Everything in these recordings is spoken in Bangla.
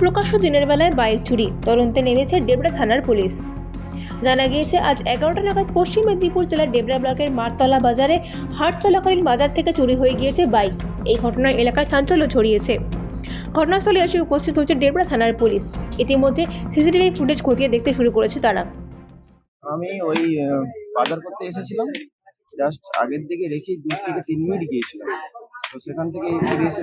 প্রকাশ্য দিনের বেলায় বাইক চুরি, তদন্তে নেমেছে ডেবরা থানার পুলিশ। জানা গিয়েছে, আজ এগারোটা নাগাদ পশ্চিম মেদিনীপুর জেলার ডেবরা ব্লকের মারতলা বাজারে হাট চলাকালীন বাজার থেকে চুরি হয়ে গিয়েছে বাইক। এই ঘটনায় এলাকায় চাঞ্চল্য ছড়িয়েছে। ঘটনাস্থলে এসে উপস্থিত হয়েছে ডেবরা থানার পুলিশ। ইতিমধ্যে সিসিটিভি ফুটেজ খতিয়ে দেখতে শুরু করেছে তারা। আমি ওই বাজার করতে এসেছিলাম। জাস্ট আগের দিকে রেখে দু থেকে তিন মিনিট গিয়েছিলাম। তো সেখান থেকে ফিরে এসে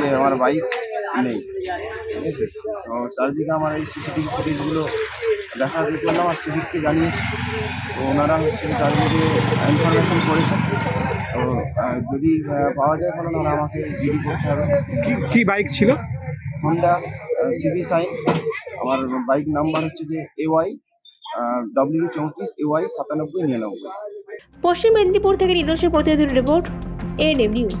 যে আমার বাইক নেই। ঠিক আছে? তো চারদিকে আমার এই সিসিটিভি ফুটেজগুলো দেখা করলাম আর সিভিককে জানিয়েছি। তো ওনারা হচ্ছে কি চারদিকে ইনফরমেশন করেছেন। তো যদি পাওয়া যায় তাহলে ওনারা আমাকে জিডি করতে হবে। কি কি বাইক ছিল? হন্ডা সিভি সাইন আমার বাইক নাম্বার হচ্ছে যে এওয়াই ডব্লিউ চৌত্রিশ এওয়াই সাতানব্বই নিরানব্বই। পশ্চিম মেদিনীপুর থেকে নিরসের প্রতিনিধি রিপোর্ট এন এএনএম নিউজ